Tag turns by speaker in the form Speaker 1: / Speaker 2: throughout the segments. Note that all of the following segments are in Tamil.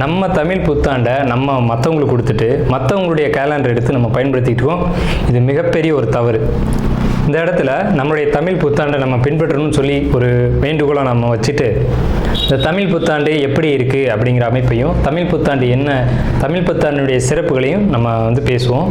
Speaker 1: நம்ம தமிழ் புத்தாண்டை நம்ம மற்றவங்களுக்கு கொடுத்துட்டு மற்றவங்களுடைய கேலண்டர் எடுத்து நம்ம பயன்படுத்திக்கிட்டு இருக்கோம். இது மிகப்பெரிய ஒரு தவறு. இந்த இடத்துல நம்மளுடைய தமிழ் புத்தாண்டை நம்ம பின்பற்றணும்னு சொல்லி ஒரு வேண்டுகோளை நம்ம வச்சுட்டு இந்த தமிழ் புத்தாண்டு எப்படி இருக்குது அப்படிங்கிற அமைப்பையும் தமிழ் புத்தாண்டு என்ன தமிழ் புத்தாண்டுடைய சிறப்புகளையும் நம்ம வந்து பேசுவோம்.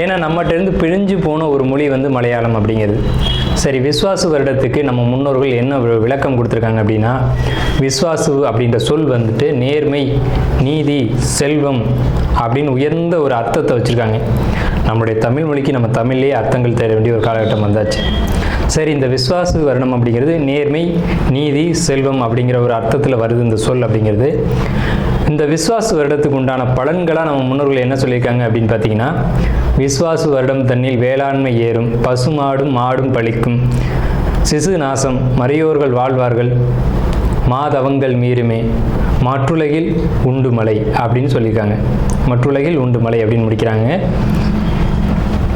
Speaker 1: ஏன்னா நம்மகிட்டேருந்து பிழிஞ்சு போன ஒரு மொழி வந்து மலையாளம் அப்படிங்கிறது. சரி விஸ்வாசு வருடத்துக்கு நம்ம முன்னோர்கள் என்ன விளக்கம் கொடுத்துருக்காங்க அப்படின்னா விஸ்வாசு அப்படின்ற சொல் வந்துட்டு நேர்மை நீதி செல்வம் அப்படின்னு உயர்ந்த ஒரு அர்த்தத்தை வச்சுருக்காங்க. நம்முடைய தமிழ் மொழிக்கு நம்ம தமிழ்லேயே அர்த்தங்கள் தேட வேண்டிய ஒரு காலகட்டம் வந்தாச்சு. சரி இந்த விஸ்வாசு வருடம் அப்படிங்கிறது நேர்மை நீதி செல்வம் அப்படிங்கிற ஒரு அர்த்தத்தில் வருது இந்த சொல் அப்படிங்கிறது. இந்த விஸ்வாசு வருடத்துக்கு உண்டான பலன்களாக நம்ம முன்னோர்கள் என்ன சொல்லியிருக்காங்க அப்படின்னு பார்த்தீங்கன்னா விஸ்வாசு வருடம் தன்னில் வேளாண்மை ஏறும் பசுமாடும் மாடும் பழிக்கும் சிசு நாசம் மறையோர்கள் வாழ்வார்கள் மாதவங்கள் மீறுமே மற்றுலகில் உண்டு மலை அப்படின்னு சொல்லியிருக்காங்க. மற்றுலகில் உண்டு மலை அப்படின்னு முடிக்கிறாங்க.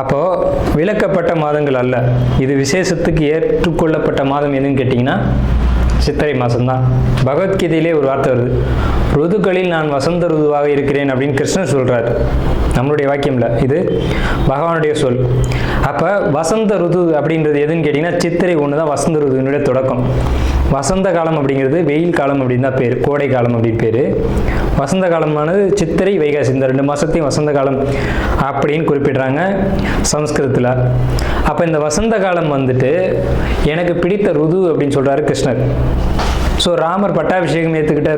Speaker 1: அப்போ விளக்கப்பட்ட மாதங்கள் அல்ல. இது விசேஷத்துக்கு ஏற்றுக்கொள்ளப்பட்ட மாதம் எதுன்னு கேட்டிங்கன்னா சித்திரை மாதம்தான் பகவத்கீதையிலே ஒரு வார்த்தை வருது. ருதுக்களில் நான் வசந்த ருதுவாக இருக்கிறேன் அப்படின்னு கிருஷ்ணன் சொல்கிறார் நம்மளுடைய வாக்கியமில் இது பகவானுடைய சொல். அப்போ வசந்த ருது அப்படின்றது எதுன்னு கேட்டிங்கன்னா சித்திரை ஒன்று தான் வசந்த ருதுனுடைய தொடக்கம். வசந்த காலம் அப்படிங்கிறது வெயில் காலம் அப்படின்னு தான் பேர் கோடை காலம் அப்படின்னு பேர். வசந்த காலமானது சித்திரை வைகாசி இந்த ரெண்டு மாதத்தையும் வசந்த காலம் அப்படின்னு குறிப்பிடுறாங்க சம்ஸ்கிருதத்தில். அப்போ இந்த வசந்த காலம் வந்துட்டு எனக்கு பிடித்த ருது அப்படின்னு சொல்கிறாரு கிருஷ்ணர். ஸோ ராமர் பட்டாபிஷேகம் ஏற்றுக்கிட்ட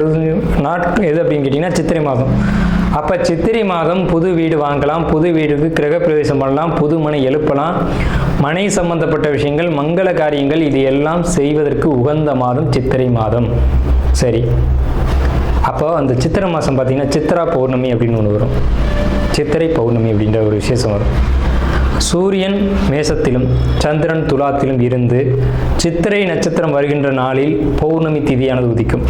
Speaker 1: நாட் எது அப்படின்னு கேட்டிங்கன்னா சித்திரை மாதம். அப்போ சித்திரை மாதம் புது வீடு வாங்கலாம் புது வீடுக்கு கிரகப்பிரவேசம் பண்ணலாம் புது மனை எழுப்பலாம். மனை சம்பந்தப்பட்ட விஷயங்கள் மங்கள காரியங்கள் இது எல்லாம் செய்வதற்கு உகந்த மாதம் சித்திரை மாதம். சரி. அப்போ அந்த சித்திரை மாதம் பார்த்தீங்கன்னா சித்ரா பௌர்ணமி அப்படின்னு ஒன்று வரும். சித்திரை பௌர்ணமி அப்படின்ற ஒரு விசேஷம் வரும். சூரியன் மேசத்திலும் சந்திரன் துலாத்திலும் இருந்து சித்திரை நட்சத்திரம் வருகின்ற நாளில் பௌர்ணமி திதியானது உதிக்கும்.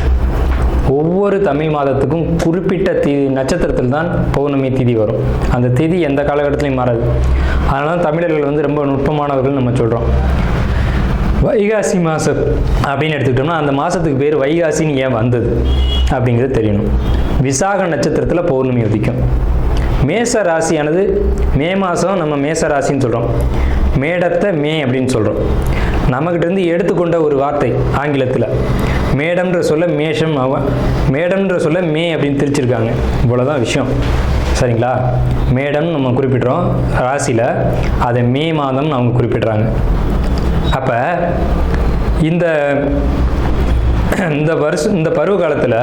Speaker 1: ஒவ்வொரு தமிழ் மாதத்துக்கும் குறிப்பிட்ட தி நட்சத்திரத்தில் தான் பௌர்ணமி திதி வரும். அந்த திதி எந்த காலகட்டத்திலையும் மாறாது. அதனால தான் தமிழர்கள் வந்து ரொம்ப நுட்பமானவர்கள் நம்ம சொல்கிறோம் வைகாசி மாதம் அப்படின்னு எடுத்துக்கிட்டோம்னா அந்த மாதத்துக்கு பேர் வைகாசின்னு ஏன் வந்தது அப்படிங்கிறது தெரியணும். விசாக நட்சத்திரத்தில் பௌர்ணமி உதிக்கும். மேச ராசியானது மே மாதம் நம்ம மேச ராசின்னு சொல்கிறோம் மேடத்தை மே அப்படின்னு சொல்கிறோம் நம்மக்கிட்டேருந்து எடுத்துக்கொண்ட ஒரு வார்த்தை ஆங்கிலத்தில். மேடம்ன்ற சொல்ல மேஷம் அவன் மேடம்ன்ற சொல்ல மே அப்படின்னு திரிச்சிருக்காங்க. இவ்வளோதான் விஷயம். சரிங்களா? மேடம் நம்ம குறிப்பிடுறோம். ராசியில் அதை மே மாதம் அவங்க குறிப்பிடுறாங்க. அப்போ இந்த இந்த வருஷம் இந்த பருவ காலத்தில்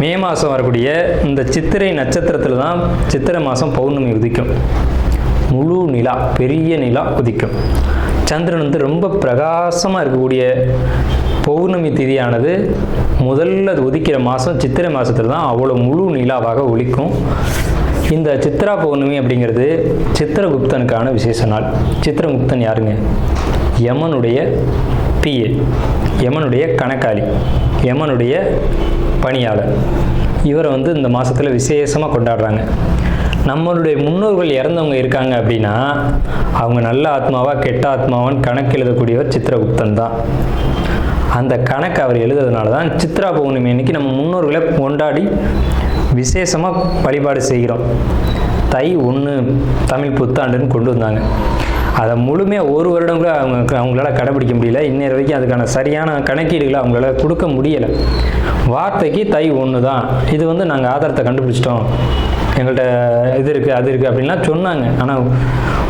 Speaker 1: மே மாதம் வரக்கூடிய இந்த சித்திரை நட்சத்திரத்தில் தான் சித்திரை மாதம் பௌர்ணமி உதிக்கும். முழு நிலா பெரிய நிலா உதிக்கும். சந்திரன் வந்து ரொம்ப பிரகாசமாக இருக்கக்கூடிய பௌர்ணமி திதியானது முதல்ல அது உதிக்கிற மாதம் சித்திரை மாதத்தில் தான் அவ்வளோ முழு நிலாவாக ஒழிக்கும் இந்த சித்ரா பௌர்ணமி அப்படிங்கிறது சித்திரகுப்தனுக்கான விசேஷ நாள். சித்திரகுப்தன் யாருங்க? யமனுடைய பிஏ யமனுடைய கணக்காளி யமனுடைய பணியாளர். இவரை வந்து இந்த மாதத்தில் விசேஷமாக கொண்டாடுறாங்க. நம்மளுடைய முன்னோர்கள் இறந்தவங்க இருக்காங்க அப்படின்னா அவங்க நல்ல ஆத்மாவா கெட்ட ஆத்மாவான்னு கணக்கு எழுதக்கூடியவர் சித்திரகுப்தன் தான். அந்த கணக்கு அவர் எழுதுறதுனால தான் சித்ரா பௌர்ணமி அன்னைக்கு நம்ம முன்னோர்களை கொண்டாடி விசேஷமாக வழிபாடு செய்கிறோம். தை ஒன்று தமிழ் புத்தாண்டுன்னு கொண்டு வந்தாங்க. அதை முழுமையாக ஒரு வருடம் கூட அவங்க அவங்களால கடைபிடிக்க முடியல. இன்னொரு வரைக்கும் அதுக்கான சரியான கணக்கீடுகளை அவங்களால கொடுக்க முடியலை. வார்த்தைக்கு தை ஒன்று தான் இது வந்து நாங்கள் ஆதாரத்தை கண்டுபிடிச்சிட்டோம். எங்கள்கிட்ட இது இருக்குது அது இருக்குது அப்படின்லாம் சொன்னாங்க. ஆனால்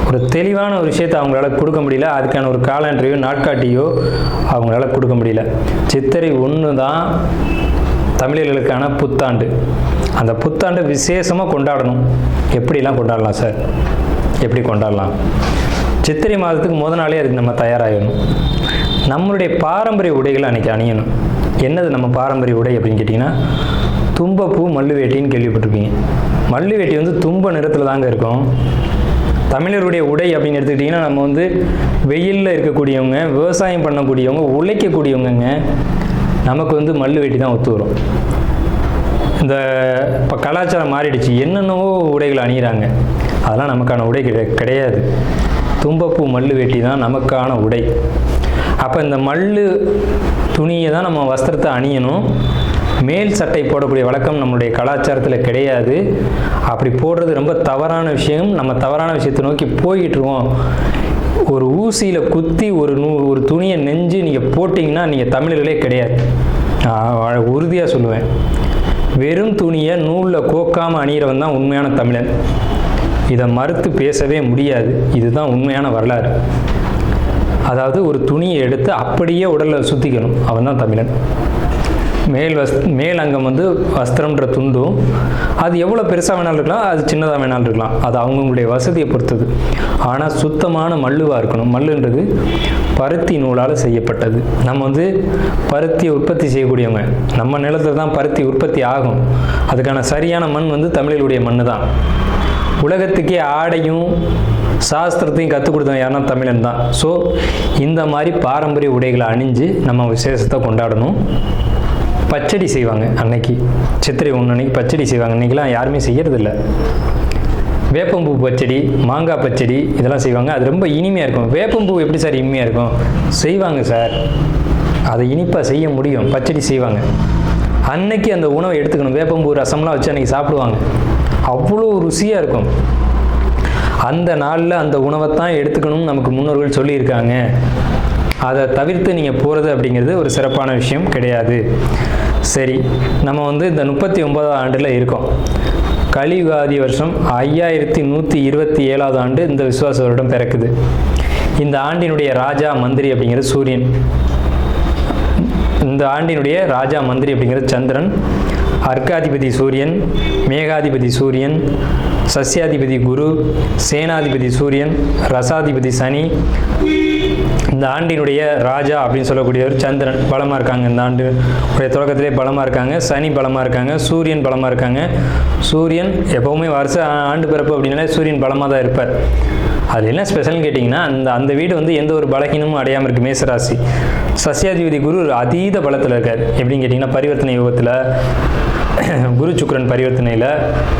Speaker 1: ஒரு தெளிவான ஒரு விஷயத்தை அவங்களால கொடுக்க முடியல. அதுக்கான ஒரு காலண்டரையோ நாட்காட்டியோ அவங்களால கொடுக்க முடியல. சித்திரை ஒன்று தான் தமிழர்களுக்கான புத்தாண்டு. அந்த புத்தாண்டை விசேஷமாக கொண்டாடணும். எப்படிலாம் கொண்டாடலாம் சார்? எப்படி கொண்டாடலாம்? சித்திரை மாதத்துக்கு முத நாளே அதுக்கு நம்ம தயாராகணும். நம்மளுடைய பாரம்பரிய உடைகளை அன்றைக்கி அணியணும். என்னது நம்ம பாரம்பரிய உடை அப்படின்னு கேட்டிங்கன்னா தும்பப்பூ மல்லுவேட்டின்னு கேள்விப்பட்டிருப்பீங்க. மல்லுவேட்டி வந்து தும்ப நிறத்தில் தாங்க இருக்கும். தமிழருடைய உடை அப்படின்னு எடுத்துக்கிட்டிங்கன்னா நம்ம வந்து வெயிலில் இருக்கக்கூடியவங்க விவசாயம் பண்ணக்கூடியவங்க உழைக்கக்கூடியவங்கங்க நமக்கு வந்து மல்லுவேட்டி தான் ஒத்து வரும். இந்த இப்போ கலாச்சாரம் மாறிடுச்சு. என்னென்னவோ உடைகள் அணிகிறாங்க அதெல்லாம் நமக்கான உடை கிடை கிடையாது. தும்பப்பூ மல்லு வேட்டி தான் நமக்கான உடை. அப்போ இந்த மல்லு துணியை தான் நம்ம வஸ்திரத்தை அணியணும். மேல் சட்டை போடக்கூடிய வழக்கம் நம்மளுடைய கலாச்சாரத்தில் கிடையாது. அப்படி போடுறது ரொம்ப தவறான விஷயம். நம்ம தவறான விஷயத்தை நோக்கி போய்கிட்டுருவோம் ஒரு ஊசியில் குத்தி ஒரு நூ ஒரு துணியை நெஞ்சு நீங்கள் போட்டிங்கன்னா நீங்கள் தமிழர்களே கிடையாது. நான் உறுதியாக சொல்லுவேன். வெறும் துணியை நூலில் கோக்காமல் அணிகிறவன் தான் உண்மையான தமிழன். இதை மறுத்து பேசவே முடியாது. இதுதான் உண்மையான வரலாறு. அதாவது ஒரு துணியை எடுத்து அப்படியே உடலில் சுற்றிக்கணும் அவன் தான் தமிழன். மேல் வஸ் மேல் அங்கம் வந்து வஸ்திரம்ன்ற துண்டும் அது எவ்வளோ பெருசாக வேணாலும் இருக்கலாம் அது சின்னதாக வேணாலும் இருக்கலாம். அது அவங்கவுங்களுடைய வசதியை பொறுத்தது. ஆனால் சுத்தமான மல்லுவாக இருக்கணும். மல்லுன்றது பருத்தி நூலால் செய்யப்பட்டது. நம்ம வந்து பருத்தியை உற்பத்தி செய்யக்கூடியவங்க. நம்ம நிலத்தில் தான் பருத்தி உற்பத்தி ஆகும். அதுக்கான சரியான மண் வந்து தமிழிலுடைய மண் தான் உலகத்துக்கே ஆடையும் சாஸ்திரத்தையும் கற்றுக் கொடுத்தவன் யாருன்னா தமிழன் தான். ஸோ இந்த மாதிரி பாரம்பரிய உடைகளை அணிஞ்சு நம்ம விசேஷத்தை கொண்டாடணும். பச்சடி செய்வாங்க அன்னைக்கு. சித்திரை ஒன்று அன்னைக்கு பச்சடி செய்வாங்க. அன்னைக்கெல்லாம் யாருமே செய்யறதில்ல. வேப்பம்பூ பச்சடி மாங்காய் பச்சடி இதெல்லாம் செய்வாங்க. அது ரொம்ப இனிமையாக இருக்கும். வேப்பம்பூ எப்படி சார் இனிமையாக இருக்கும்? செய்வாங்க சார். அதை இனிப்பாக செய்ய முடியும். பச்சடி செய்வாங்க. அன்னைக்கு அந்த உணவை எடுத்துக்கணும். வேப்பம்பூ ரசம்லாம் வச்சு அன்னைக்கு சாப்பிடுவாங்க. அவ்வளோ ருசியாக இருக்கும். அந்த நாளில் அந்த உணவை தான் எடுத்துக்கணும்னு நமக்கு முன்னோர்கள் சொல்லியிருக்காங்க. அதை தவிர்த்து நீங்கள் போகிறது அப்படிங்கிறது ஒரு சிறப்பான விஷயம் கிடையாது. சரி நம்ம வந்து இந்த முப்பத்தி ஒன்பதாவது ஆண்டில் இருக்கோம். கலியுகாதி வருஷம் ஐயாயிரத்தி நூற்றி இருபத்தி ஏழாவது ஆண்டு இந்த விசுவாச வருடம் பிறக்குது. இந்த ஆண்டினுடைய ராஜா மந்திரி அப்படிங்கிறது சூரியன். இந்த ஆண்டினுடைய ராஜா மந்திரி அப்படிங்கிறது சந்திரன். அர்க்காதிபதி சூரியன் மேகாதிபதி சூரியன் சஸ்யாதிபதி குரு சேனாதிபதி சூரியன் ரசாதிபதி சனி இந்த ஆண்டினுடைய ராஜா அப்படின்னு சொல்லக்கூடியவர் சந்திரன் பலமாக இருக்காங்க இந்த ஆண்டு. உடைய தொடக்கத்திலே பலமாக இருக்காங்க. சனி பலமாக இருக்காங்க. சூரியன் பலமாக இருக்காங்க. சூரியன் எப்போவுமே வருஷ ஆண்டு பிறப்பு அப்படின்னாலே சூரியன் பலமாக தான் இருப்பார். அது என்ன ஸ்பெஷல்னு கேட்டிங்கன்னா அந்த அந்த வீடு வந்து எந்த ஒரு பலகீனமும் அடையாமல் இருக்குது மேசராசி. சசியாதிபதி குரு அதீத பலத்தில் இருக்கார். எப்படின்னு கேட்டிங்கன்னா பரிவர்த்தனை யோகத்தில் குரு சுக்கரன் பரிவர்த்தனையில்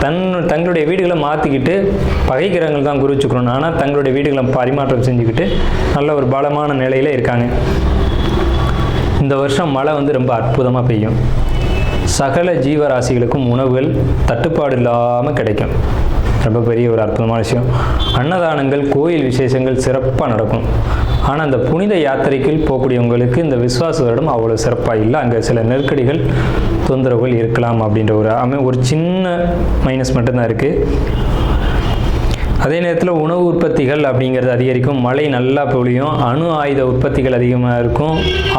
Speaker 1: தன் தங்களுடைய வீடுகளை மாற்றிக்கிட்டு பகைக்கிறவங்கள் தான் குரு சுக்கரன். ஆனால் தங்களுடைய வீடுகளை பரிமாற்றம் செஞ்சுக்கிட்டு நல்ல ஒரு பலமான நிலையில் இருக்காங்க. இந்த வருஷம் மழை வந்து ரொம்ப அற்புதமாக பெய்யும். சகல ஜீவராசிகளுக்கும் உணவுகள் தட்டுப்பாடு இல்லாமல் கிடைக்கும். ரொம்ப பெரிய ஒரு அற்புதமான விஷயம். அன்னதானங்கள் கோயில் விசேஷங்கள் சிறப்பாக நடக்கும். ஆனால் அந்த புனித யாத்திரைக்குள் போகக்கூடியவங்களுக்கு இந்த விஸ்வாச வருடம் அவ்வளோ சிறப்பாக இல்லை. அங்கே சில நெருக்கடிகள் தொந்தரவுகள் இருக்கலாம் அப்படின்ற ஒரு அமை ஒரு சின்ன மைனஸ் மட்டும்தான் இருக்குது அதே நேரத்தில் உணவு உற்பத்திகள் அப்படிங்கிறது அதிகரிக்கும். மழை நல்லா பொழியும். அணு ஆயுத உற்பத்திகள் அதிகமாக இருக்கும்.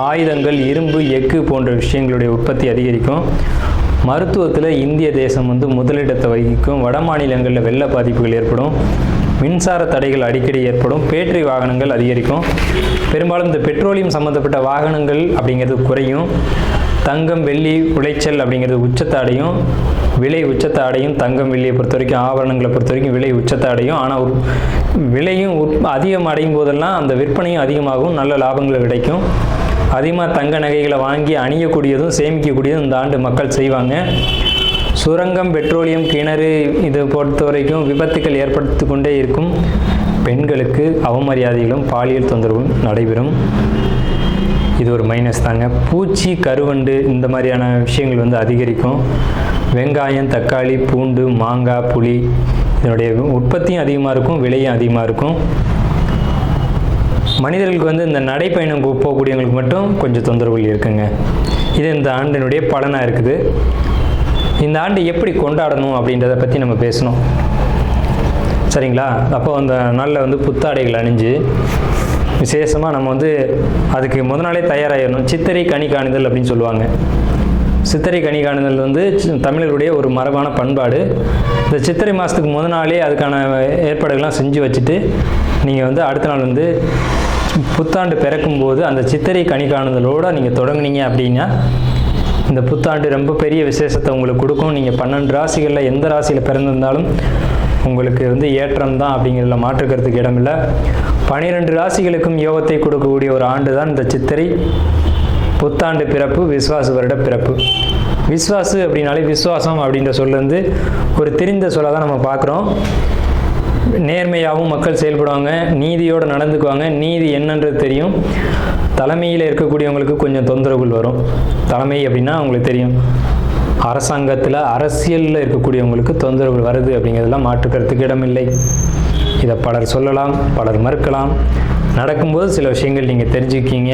Speaker 1: ஆயுதங்கள் இரும்பு எஃகு போன்ற விஷயங்களுடைய உற்பத்தி அதிகரிக்கும். மருத்துவத்தில் இந்திய தேசம் வந்து முதலிடத்தை வகிக்கும். வட மாநிலங்களில் வெள்ள பாதிப்புகள் ஏற்படும். மின்சார தடைகள் அடிக்கடி ஏற்படும். பேட்டரி வாகனங்கள் அதிகரிக்கும். பெரும்பாலும் இந்த பெட்ரோலியம் சம்மந்தப்பட்ட வாகனங்கள் அப்படிங்கிறது குறையும். தங்கம் வெள்ளி உளைச்சல் அப்படிங்கிறது உச்சத்தை அடையும். விலை உச்சத்தை அடையும் தங்கம் வெள்ளியை பொறுத்த வரைக்கும் ஆபரணங்களை பொறுத்த வரைக்கும் விலை உச்சத்தை அடையும். ஆனால் விலையும் அதிகம் அடையும் போதெல்லாம் அந்த விற்பனையும் அதிகமாகும் நல்ல லாபங்கள் கிடைக்கும் அதிகமாக தங்க நகைகளை வாங்கி அணியக்கூடியதும் சேமிக்கக்கூடியதும் இந்த ஆண்டு மக்கள் செய்வாங்க. சுரங்கம் பெட்ரோலியம் கிணறு இது பொறுத்த வரைக்கும் விபத்துக்கள் ஏற்படுத்தி கொண்டே இருக்கும். பெண்களுக்கு அவமரியாதைகளும் பாலியல் தொந்தரவும் நடைபெறும். இது ஒரு மைனஸ் தாங்க. பூச்சி கருவண்டு இந்த மாதிரியான விஷயங்கள் வந்து அதிகரிக்கும். வெங்காயம் தக்காளி பூண்டு மாங்காய் புளி இதனுடைய உற்பத்தியும் அதிகமாக இருக்கும் விலையும் அதிகமாக இருக்கும். மனிதர்களுக்கு வந்து இந்த நடைப்பயணம் போகக்கூடியவங்களுக்கு மட்டும் கொஞ்சம் தொந்தரவுகள் இருக்குங்க. இது இந்த ஆண்டினுடைய பலனாக இருக்குது. இந்த ஆண்டு எப்படி கொண்டாடணும் அப்படின்றத பற்றி நம்ம பேசணும். சரிங்களா? அப்போ அந்த நாளில் வந்து புத்தாடைகள் அணிஞ்சு விசேஷமாக நம்ம வந்து அதுக்கு முத நாளே தயாராகிடணும் சித்திரை கனி காணுதல் அப்படின்னு சொல்லுவாங்க. சித்திரை கனி காணுதல் வந்து சி- தமிழர்களுடைய ஒரு மரபான பண்பாடு. இந்த சித்திரை மாதத்துக்கு முத நாளே அதுக்கான ஏற்பாடுகள்லாம் செஞ்சு வச்சுட்டு நீங்கள் வந்து அடுத்த நாள் வந்து புத்தாண்டு பிறக்கும்போது அந்த சித்திரை கனி காணுதலோடு நீங்கள் தொடங்குனீங்க அப்படின்னா இந்த புத்தாண்டு ரொம்ப பெரிய விசேஷத்தை உங்களுக்கு கொடுக்கும். நீங்கள் பன்னெண்டு ராசிகளில் எந்த ராசியில் பிறந்திருந்தாலும் உங்களுக்கு வந்து ஏற்றம் தான் அப்படிங்கிறதுல மாற்றுக்கிறதுக்கு இடமில்லை. பனிரெண்டு ராசிகளுக்கும் யோகத்தை கொடுக்கக்கூடிய ஒரு ஆண்டு தான் இந்த சித்திரை. புத்தாண்டு பிறப்பு விஸ்வாசு வருட பிறப்பு. விஸ்வாசு அப்படின்னாலே விஸ்வாசம் அப்படின்ற சொல்லேருந்து ஒரு தெரிந்த சொல்ல தான் நம்ம பார்க்குறோம். நேர்மையாகவும் மக்கள் செயல்படுவாங்க நீதியோடு நடந்துக்குவாங்க. நீதி என்னன்றது தெரியும். தலைமையில் இருக்கக்கூடியவங்களுக்கு கொஞ்சம் தொந்தரவுகள் வரும். தலைமை அப்படின்னா அவங்களுக்கு தெரியும். அரசாங்கத்தில் அரசியலில் இருக்கக்கூடியவங்களுக்கு தொந்தரவுகள் வருது அப்படிங்கிறதெல்லாம் மாற்றுக்கிறதுக்கு இடமில்லை. இதை பலர் சொல்லலாம் பலர் மறுக்கலாம். நடக்கும்போது சில விஷயங்கள் நீங்கள் தெரிஞ்சுக்கிங்க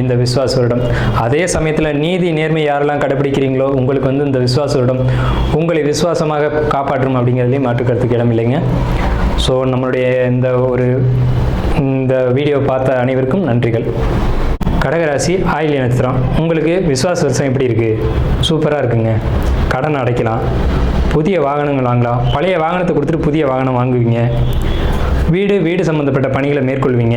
Speaker 1: இந்த விஸ்வாச வருடம் அதே சமயத்தில் நீதி நேர்மை யாரெல்லாம் கடைபிடிக்கிறீங்களோ உங்களுக்கு வந்து இந்த விஸ்வாச வருடம் உங்களை விசுவாசமாக காப்பாற்றும் அப்படிங்கிறதுலையும் மாற்றுக்கிறதுக்கு இடம் இல்லைங்க ஸோ நம்மளுடைய இந்த ஒரு இந்த வீடியோ பார்த்த அனைவருக்கும் நன்றிகள். கடகராசி ஆயில் நட்சத்திரம் உங்களுக்கு விஸ்வாச வருஷம் எப்படி இருக்குது சூப்பராக இருக்குங்க. கடன் அடைக்கலாம். புதிய வாகனங்கள் வாங்கலாம். பழைய வாகனத்தை கொடுத்துட்டு புதிய வாகனம் வாங்குவீங்க. வீடு வீடு சம்மந்தப்பட்ட பணிகளை மேற்கொள்வீங்க.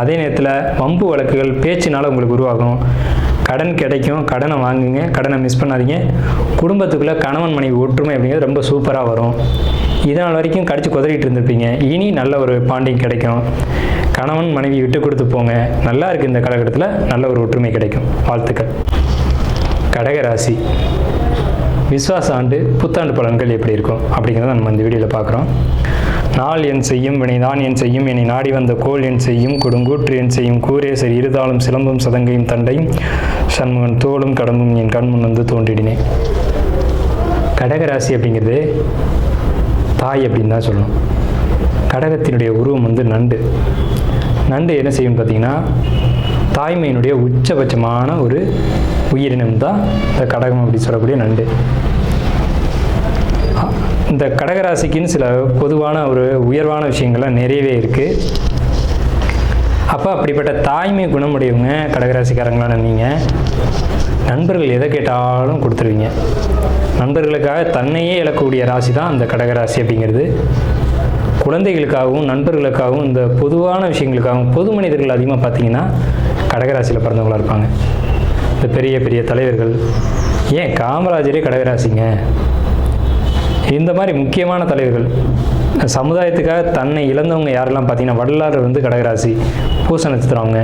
Speaker 1: அதே நேரத்தில் வம்பு வழக்குகள் பேச்சினால் உங்களுக்கு உருவாகும். கடன் கிடைக்கும் கடனை வாங்குங்க கடனை மிஸ் பண்ணாதீங்க. குடும்பத்துக்குள்ளே கணவன் மனைவி ஒற்றுமை அப்படிங்கிறது ரொம்ப சூப்பராக வரும். இதனால் வரைக்கும் கடிச்சு குதறிட்டு இருந்திருப்பீங்க. இனி நல்ல ஒரு பாண்டிங் கிடைக்கும். கணவன் மனைவி விட்டு கொடுத்து போங்க. நல்லா இருக்குது இந்த காலகட்டத்தில் நல்ல ஒரு ஒற்றுமை கிடைக்கும். வாழ்த்துக்கள். கடகராசி. விஸ்வாச ஆண்டு புத்தாண்டு பலன்கள் எப்படி இருக்கும் அப்படிங்கிறத நம்ம இந்த வீடியோவில் பார்க்குறோம். நாள் என் செய்யும் வினைதான் என் செய்யும் என்னை நாடி வந்த கோல் என் செய்யும் கொடுங்கூற்று என் செய்யும் கூரேசர் இருதாளும் சிலம்பும் சதங்கையும் தண்டையும் சண்முகன் தோளும் கடம்பும் என் கண்முன் வந்து தோன்றிடினேன் கடகராசி அப்படிங்கிறது தாய் அப்படின்னு தான் சொல்லணும். கடகத்தினுடைய உருவம் வந்து நண்டு. நண்டு என்ன செய்யும் பார்த்தீங்கன்னா தாய்மையினுடைய உச்சபட்சமான ஒரு உயிரினம் தான் இந்த கடகம் அப்படி சொல்லக்கூடிய நண்டு. இந்த கடகராசிக்குன்னு சில பொதுவான ஒரு உயர்வான விஷயங்கள்லாம் நிறையவே இருக்குது அப்போ அப்படிப்பட்ட தாய்மை குணமுடையவங்க கடகராசிக்காரங்களான நீங்கள் நண்பர்கள் எதை கேட்டாலும் கொடுத்துருவீங்க. நண்பர்களுக்காக தன்னையே இழக்கக்கூடிய ராசி தான் அந்த கடகராசி அப்படிங்கிறது. குழந்தைகளுக்காகவும் நண்பர்களுக்காகவும் இந்த பொதுவான விஷயங்களுக்காகவும் பொது மனிதர்கள் அதிகமாக பார்த்தீங்கன்னா கடகராசியில் பிறந்தவங்களா இருப்பாங்க. இந்த பெரிய பெரிய தலைவர்கள். ஏன் காமராஜரே கடகராசிங்க? இந்த மாதிரி முக்கியமான தலைவர்கள் சமுதாயத்துக்காக தன்னை இழந்தவங்க யாரெல்லாம் பார்த்தீங்கன்னா வள்ளலார் வந்து கடகராசி பூச நட்சத்திரவங்க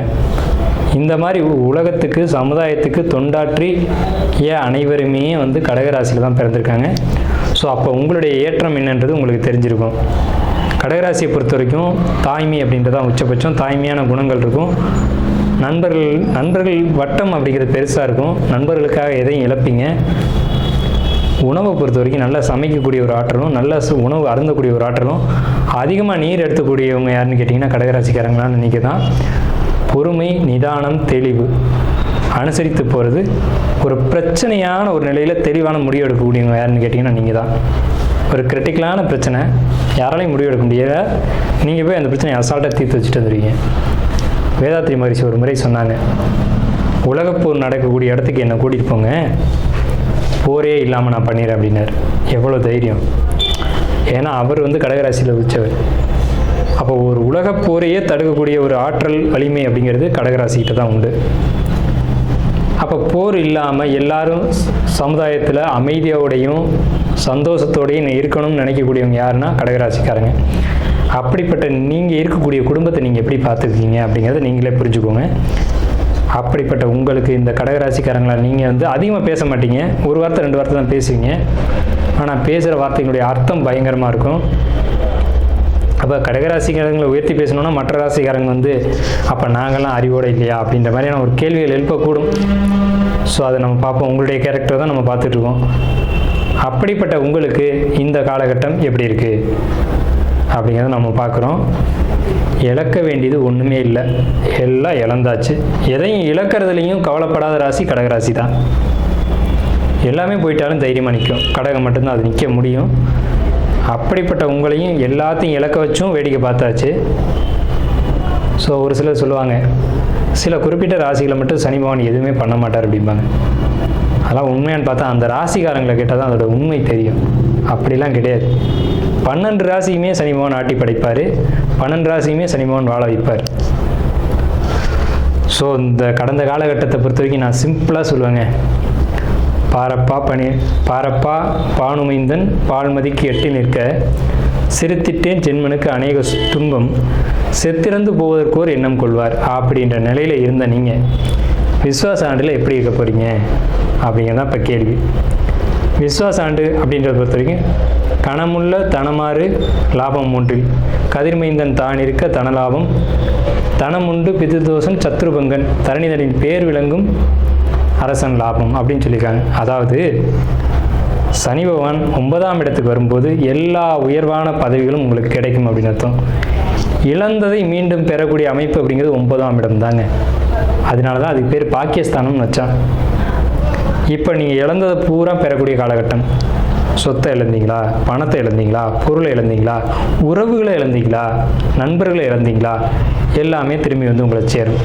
Speaker 1: இந்த மாதிரி உலகத்துக்கு சமுதாயத்துக்கு தொண்டாற்றி ஏன் அனைவருமே வந்து கடகராசியில் தான் பிறந்திருக்காங்க. ஸோ அப்போ உங்களுடைய ஏற்றம் என்னன்றது உங்களுக்கு தெரிஞ்சிருக்கும். கடகராசியை பொறுத்த வரைக்கும் தாய்மை அப்படின்றதான் உச்சபட்சம். தாய்மையான குணங்கள் இருக்கும். நண்பர்கள் நண்பர்கள் வட்டம் அப்படிங்கிறது பெருசாக இருக்கும். நண்பர்களுக்காக எதையும் இழப்பீங்க. உணவை பொறுத்த வரைக்கும் நல்லா சமைக்கக்கூடிய ஒரு ஆற்றலும் நல்ல உணவு அருந்தக்கூடிய ஒரு ஆற்றலும் அதிகமாக நீர் எடுத்துக்கூடியவங்க யாருன்னு கேட்டிங்கன்னா கடகராசிக்காரங்களான்னு நினைக்க தான் பொறுமை நிதானம் தெளிவு அனுசரித்து போகிறது ஒரு பிரச்சனையான ஒரு நிலையில் தெளிவான முடிவு எடுக்கக்கூடியவங்க யாருன்னு கேட்டிங்கன்னா நீங்கள் தான் ஒரு கிரிட்டிக்கலான பிரச்சனை யாராலையும் முடிவு எடுக்க முடியல. நீங்கள் போய் அந்த பிரச்சனையை அசால்ட்டாக தீர்த்து வச்சுட்டு வந்துடுவீங்க வேதாத்திரி மகரிஷி ஒரு முறை சொன்னாங்க உலகப்போர் நடக்கக்கூடிய இடத்துக்கு என்னை கூட்டிகிட்டு போங்க. போரே இல்லாமல் நான் பண்ணிடுறேன் அப்படின்னாரு. எவ்வளோ தைரியம். ஏன்னா அவர் வந்து கடகராசியில் உச்சவர். அப்போ ஒரு உலகப் போரையே தடுக்கக்கூடிய ஒரு ஆற்றல் வலிமை அப்படிங்கிறது கடகராசிக்கிட்ட தான் உண்டு. அப்போ போர் இல்லாமல் எல்லாரும் சமுதாயத்தில் அமைதியோடையும் சந்தோஷத்தோடையும் இருக்கணும்னு நினைக்கக்கூடியவங்க யாருன்னா கடகராசிக்காரங்க. அப்படிப்பட்ட நீங்கள் இருக்கக்கூடிய குடும்பத்தை நீங்கள் எப்படி பார்த்துருக்கீங்க அப்படிங்கிறத நீங்களே புரிஞ்சுக்கோங்க. அப்படிப்பட்ட உங்களுக்கு இந்த கடகராசிக்காரங்களா நீங்கள் வந்து அதிகமாக பேச மாட்டீங்க. ஒரு வார்த்தை ரெண்டு வார்த்தை தான் பேசுவீங்க. ஆனால் பேசுகிற வார்த்தைகளுடைய அர்த்தம் பயங்கரமாக இருக்கும். அப்போ கடகராசிக்காரங்களை உயர்த்தி பேசணும்னா மற்ற ராசிக்காரங்க வந்து அப்போ நாங்கள்லாம் அறிவோட இல்லையா அப்படின்ற மாதிரியான ஒரு கேள்விகள் எழுப்பக்கூடும். ஸோ அதை நம்ம பார்ப்போம். உங்களுடைய கேரக்டர் தான் நம்ம பார்த்துட்ருக்கோம் அப்படிப்பட்ட உங்களுக்கு இந்த காலகட்டம் எப்படி இருக்குது அப்படிங்கிறத நம்ம பார்க்குறோம். இழக்க வேண்டியது ஒன்றுமே இல்லை. எல்லாம் இழந்தாச்சு. எதையும் இழக்கிறதுலையும் கவலைப்படாத ராசி கடகராசி தான். எல்லாமே போயிட்டாலும் தைரியமாக நிற்கும் கடகம் மட்டும்தான் அது நிற்க முடியும். அப்படிப்பட்ட உங்களையும் எல்லாத்தையும் இழக்க வச்சும் வேடிக்கை பார்த்தாச்சு. ஸோ ஒரு சிலர் சொல்லுவாங்க சில குறிப்பிட்ட ராசிகளை மட்டும் சனி பகவான் எதுவுமே பண்ண மாட்டார் அப்படிம்பாங்க. அதெல்லாம் உண்மையான்னு பார்த்தா அந்த ராசிக்காரங்களை கேட்டால் தான் அதோட உண்மை தெரியும். அப்படிலாம் கிடையாது. பன்னெண்டு ராசியுமே சனிமோகன் ஆட்டி படைப்பார். பன்னெண்டு ராசியுமே சனிமோகன் வாழ வைப்பார். ஸோ இந்த கடந்த காலகட்டத்தை பொறுத்த வரைக்கும் நான் சிம்பிளாக சொல்லுவேங்க. பாரப்பா பனி பாரப்பா பானுமைந்தன் பால்மதிக்கு எட்டி நிற்க. சிரித்திட்டேன் ஜென்மனுக்கு அநேக துன்பம். செத்திறந்து போவதற்கோர் எண்ணம் கொள்வார். அப்படின்ற நிலையில் இருந்த நீங்கள் விஸ்வாச ஆண்டில் எப்படி இருக்க போகிறீங்க அப்படிங்கிறதான் இப்போ கேள்வி. விஸ்வாச ஆண்டு அப்படின்றத பொறுத்த வரைக்கும் கணமுள்ள தனமாறு லாபம் மூன்றில். கதிர்மைந்தன் தான் இருக்க தனலாபம் தனமுண்டு பிதுதோஷன் சத்ருபங்கன் தரணிதனின் பேர் விளங்கும் அரசன் லாபம் அப்படின்னு சொல்லியிருக்காங்க. அதாவது சனி பகவான் ஒன்பதாம் இடத்துக்கு வரும்போது எல்லா உயர்வான பதவிகளும் உங்களுக்கு கிடைக்கும் அப்படின்னு அர்த்தம். இழந்ததை மீண்டும் பெறக்கூடிய அமைப்பு அப்படிங்கிறது ஒன்பதாம் இடம் தாங்க அதனால தான் அதுக்கு பேர் பாகிஸ்தானம்னு வச்சான். இப்போ நீங்கள் இழந்ததை பூரா பெறக்கூடிய காலகட்டம். சொத்தை இழந்தீங்களா? பணத்தை இழந்தீங்களா? பொருளை இழந்தீங்களா? உறவுகளை இழந்தீங்களா? நண்பர்களை இழந்தீங்களா? எல்லாமே திரும்பி வந்து உங்களை சேரும்.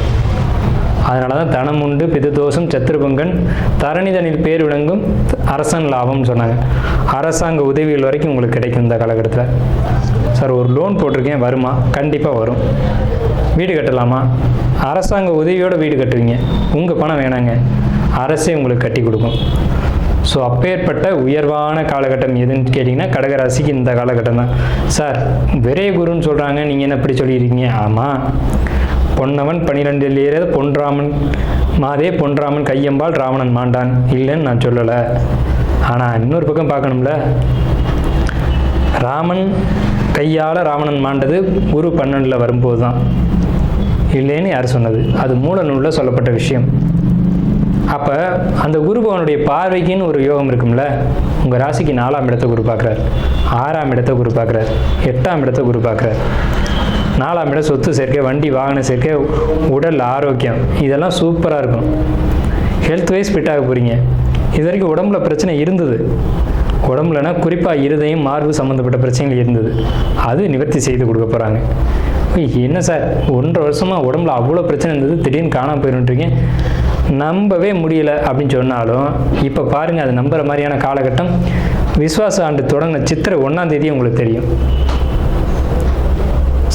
Speaker 1: அதனால தான் தனம் உண்டு பிதுதோஷம் சத்ருபங்கன் தரணிதனில் பேர் விளங்கும் அரசன் லாபம்னு சொன்னாங்க. அரசாங்க உதவிகள் வரைக்கும் உங்களுக்கு கிடைக்கும் இந்த காலகட்டத்தில். சார் ஒரு லோன் போட்டிருக்கேன் வருமா? கண்டிப்பாக வரும். வீடு கட்டலாமா? அரசாங்க உதவியோட வீடு கட்டுவீங்க. உங்கள் பணம் வேணாங்க. அரசே உங்களுக்கு கட்டி கொடுக்கும். ஸோ அப்பேற்பட்ட உயர்வான காலகட்டம் எதுன்னு கேட்டிங்கன்னா கடகராசிக்கு இந்த காலகட்டம் தான். சார் விரைய குருன்னு சொல்கிறாங்க நீங்கள் என்ன இப்படி சொல்லியிருக்கீங்க? ஆமாம் பொன்னவன் பன்னிரெண்டில் ஏற பொன்ராமன் மாதே பொன்ராமன் கையம்பால் ராவணன் மாண்டான். இல்லைன்னு நான் சொல்லலை. ஆனால் இன்னொரு பக்கம் பார்க்கணும்ல. ராமன் கையால் ராவணன் மாண்டது குரு பன்னெண்டில் வரும்போது தான் இல்லைன்னு யார் சொன்னது? அது மூல நூலில் சொல்லப்பட்ட விஷயம். அப்போ அந்த குரு பகவானுடைய பார்வைக்குன்னு ஒரு யோகம் இருக்கும்ல உங்கள் ராசிக்கு நாலாம் இடத்த குரு பார்க்குறாரு ஆறாம் இடத்த குரு பார்க்குறாரு எட்டாம் இடத்த குரு பார்க்குறாரு. நாலாம் இடம் சொத்து சேர்க்கை வண்டி வாகன சேர்க்கை உடல் ஆரோக்கியம் இதெல்லாம் சூப்பராக இருக்கும். ஹெல்த் வைஸ் ஃபிட்டாக போகிறீங்க இது வரைக்கும் உடம்புல பிரச்சனை இருந்தது. உடம்புலனா குறிப்பாக இருதயம் மார்பு சம்மந்தப்பட்ட பிரச்சனைகள் இருந்தது. அது நிவர்த்தி செய்து கொடுக்க போகிறாங்க என்ன சார்? ஒன்றரை வருஷமாக உடம்புல அவ்வளோ பிரச்சனை இருந்தது திடீர்னு காணாமல் போயிருன்றீங்க நம்பவே முடியல அப்படின்னு சொன்னாலும் இப்போ பாருங்கள் அது நம்புகிற மாதிரியான காலகட்டம் விஸ்வாச ஆண்டு தொடங்கின சித்திரை ஒன்றாம் தேதி உங்களுக்கு தெரியும்.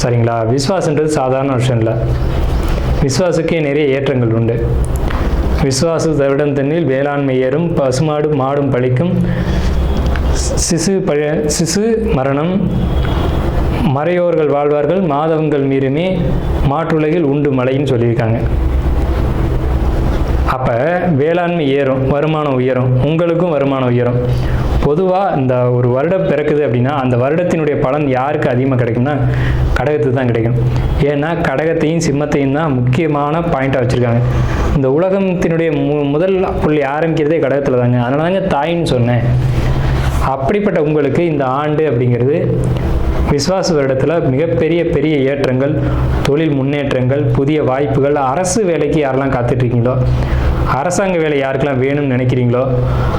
Speaker 1: சரிங்களா? விஸ்வாசன்றது சாதாரண விஷயம் இல்லை. விஸ்வாசுக்கே நிறைய ஏற்றங்கள் உண்டு. விஸ்வாசு தவிடம் தண்ணில் வேளாண்மை ஏறும் பசுமாடு மாடும் பழிக்கும் சிசு பழ சிசு மரணம் மறையோர்கள் வாழ்வார்கள் மாதவங்கள் மீறுமே மாற்றுலகில் உண்டு மழைன்னு சொல்லியிருக்காங்க. அப்போ வேளாண்மை ஏறும் வருமானம் உயரும் உங்களுக்கும் வருமானம் உயரும். பொதுவாக இந்த ஒரு வருடம் பிறக்குது அப்படின்னா அந்த வருடத்தினுடைய பலன் யாருக்கு அதிகமாக கிடைக்கும்னா கடகத்துக்கு தான் கிடைக்கும். ஏன்னா கடகத்தையும் சிம்மத்தையும் தான் முக்கியமான பாயிண்ட்டாக வச்சுருக்காங்க. இந்த உலகத்தினுடைய மு முதல் புள்ளி ஆரம்பிக்கிறதே கடகத்தில் தாங்க. அதனால தாங்க தாயின்னு சொன்னேன். அப்படிப்பட்ட உங்களுக்கு இந்த ஆண்டு அப்படிங்கிறது விஸ்வாச வருடத்தில் மிகப்பெரிய பெரிய ஏற்றங்கள் தொழில் முன்னேற்றங்கள் புதிய வாய்ப்புகள் அரசு வேலைக்கு யாரெல்லாம் காத்துட்ருக்கீங்களோ அரசாங்க வேலை யாருக்கெல்லாம் வேணும்னு நினைக்கிறீங்களோ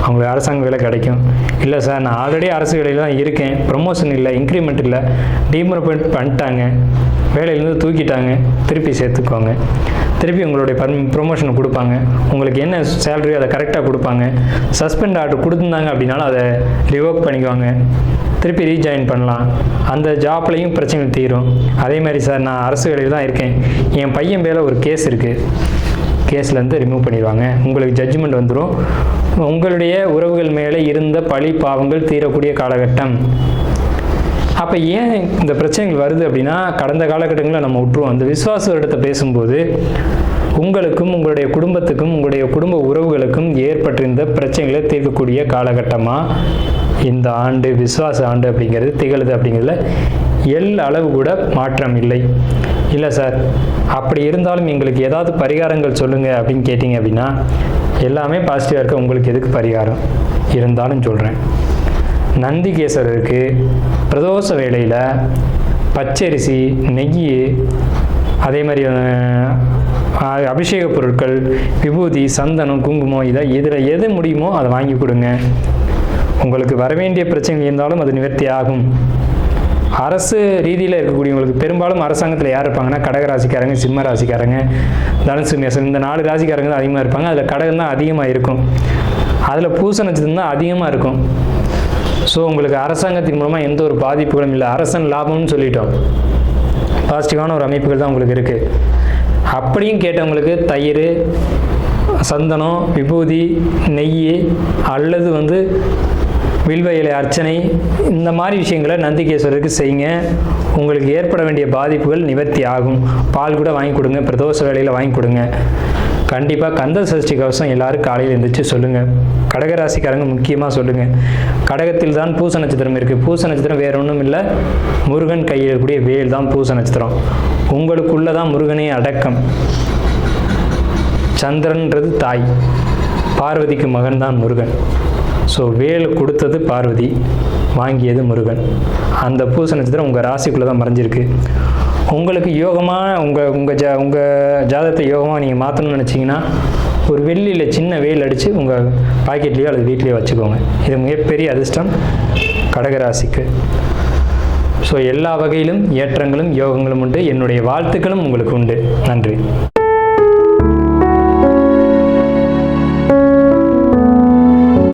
Speaker 1: அவங்களுக்கு அரசாங்க வேலை கிடைக்கும். இல்லை சார் நான் ஆல்ரெடி அரசு வேலையில் தான் இருக்கேன். ப்ரொமோஷன் இல்லை இன்க்ரிமெண்ட் இல்லை. டீமோபெண்ட் பண்ணிட்டாங்க. வேலையிலேருந்து தூக்கிட்டாங்க. திருப்பி சேர்த்துக்கோங்க. திருப்பி உங்களுடைய பர்மி ப்ரொமோஷன் கொடுப்பாங்க. உங்களுக்கு என்ன சேலரி அதை கரெக்டாக கொடுப்பாங்க. சஸ்பெண்ட் ஆர்டர் கொடுத்துருந்தாங்க அப்படின்னாலும் அதை ரிவோக் பண்ணிக்குவாங்க. திருப்பி ரீஜாயின் பண்ணலாம். அந்த ஜாப்லேயும் பிரச்சனை தீரும். அதே மாதிரி சார் நான் அரசு வேலையில் தான் இருக்கேன். என் பையன் மேலே ஒரு கேஸ் இருக்குது கேஸ்லேருந்து ரிமூவ் பண்ணிடுவாங்க. உங்களுக்கு ஜட்ஜ்மெண்ட் வந்துடும் உங்களுடைய உறவுகள் மேலே இருந்த பழி பாவங்கள் தீரக்கூடிய காலகட்டம். அப்போ ஏன் இந்த பிரச்சனைகள் வருது அப்படின்னா கடந்த காலகட்டங்களில் நம்ம விட்டுருவோம் அந்த விசுவாச வருடத்தை பேசும்போது உங்களுக்கும் உங்களுடைய குடும்பத்துக்கும் உங்களுடைய குடும்ப உறவுகளுக்கும் ஏற்பட்டிருந்த பிரச்சனைகளை தீர்க்கக்கூடிய காலகட்டமாக இந்த ஆண்டு விசுவாச ஆண்டு அப்படிங்கிறது திகழுது அப்படிங்கிறதுல எல் அளவு கூட மாற்றம் இல்லை இல்லை சார் அப்படி இருந்தாலும் எங்களுக்கு ஏதாவது பரிகாரங்கள் சொல்லுங்கள் அப்படின்னு கேட்டிங்க அப்படின்னா எல்லாமே பாசிட்டிவாக இருக்க உங்களுக்கு எதுக்கு பரிகாரம்? இருந்தாலும் சொல்கிறேன் நந்திகேசருக்கு பிரதோஷ வேலையில் பச்சரிசி நெய் அதே மாதிரி அபிஷேக பொருட்கள் விபூதி சந்தனம் குங்குமம் இதை இதில் எது முடியுமோ அதை வாங்கி கொடுங்க. உங்களுக்கு வரவேண்டிய பிரச்சனை இருந்தாலும் அது நிவர்த்தி ஆகும். அரசு ரீதியில் இருக்கக்கூடியவங்களுக்கு பெரும்பாலும் அரசாங்கத்தில் யார் இருப்பாங்கன்னா கடக ராசிக்காரங்க சிம்ம ராசிக்காரங்க தனுசு மேசன் இந்த நாலு ராசிக்காரங்க தான் அதிகமாக இருப்பாங்க. அதில் கடகம் தான் அதிகமாக இருக்கும். அதில் பூச நட்சத்திரம் தான் அதிகமாக இருக்கும். ஸோ உங்களுக்கு அரசாங்கத்தின் மூலமாக எந்த ஒரு பாதிப்புகளும் இல்லை. அரசன் லாபம்னு சொல்லிட்டோம். பாசிட்டிவான ஒரு அமைப்புகள் தான் உங்களுக்கு இருக்குது அப்படியும் கேட்டவங்களுக்கு தயிர் சந்தனம் விபூதி நெய் அல்லது வந்து வில்வ இலை அர்ச்சனை இந்த மாதிரி விஷயங்களை நந்திகேஸ்வரருக்கு செய்யுங்க. உங்களுக்கு ஏற்பட வேண்டிய பாதிப்புகள் நிவர்த்தி ஆகும். பால் கூட வாங்கி கொடுங்க பிரதோஷ வேலையில் வாங்கி கொடுங்க. கண்டிப்பாக கந்த சஷ்டி கவசம் எல்லாரும் காலையில் எழுந்திரிச்சு சொல்லுங்கள் கடகராசிக்காரங்க முக்கியமாக சொல்லுங்கள் கடகத்தில் தான் பூச நட்சத்திரம் இருக்குது பூச நட்சத்திரம் வேற ஒன்றும் இல்லை. முருகன் கையில் இருக்கக்கூடிய வேல் தான் பூச நட்சத்திரம். உங்களுக்குள்ளே தான் முருகனே அடக்கம். சந்திரன்றது தாய். பார்வதிக்கு மகன் தான் முருகன். ஸோ வேல் கொடுத்தது பார்வதி வாங்கியது முருகன். அந்த பூச நட்சத்திரம் உங்கள் ராசிக்குள்ளே தான் மறைஞ்சிருக்கு. உங்களுக்கு யோகமாக உங்கள் உங்கள் ஜா உங்கள் ஜாதகத்தை யோகமாக நீங்கள் மாற்றணும்னு நினச்சிங்கன்னா ஒரு வெள்ளியில் சின்ன வெயில் அடித்து உங்கள் பாக்கெட்லேயோ அல்லது வீட்லேயோ வச்சுக்கோங்க. இது மிகப்பெரிய அதிர்ஷ்டம் கடகராசிக்கு. ஸோ எல்லா வகையிலும் ஏற்றங்களும் யோகங்களும் உண்டு. என்னுடைய வாழ்த்துக்களும் உங்களுக்கு உண்டு. நன்றி.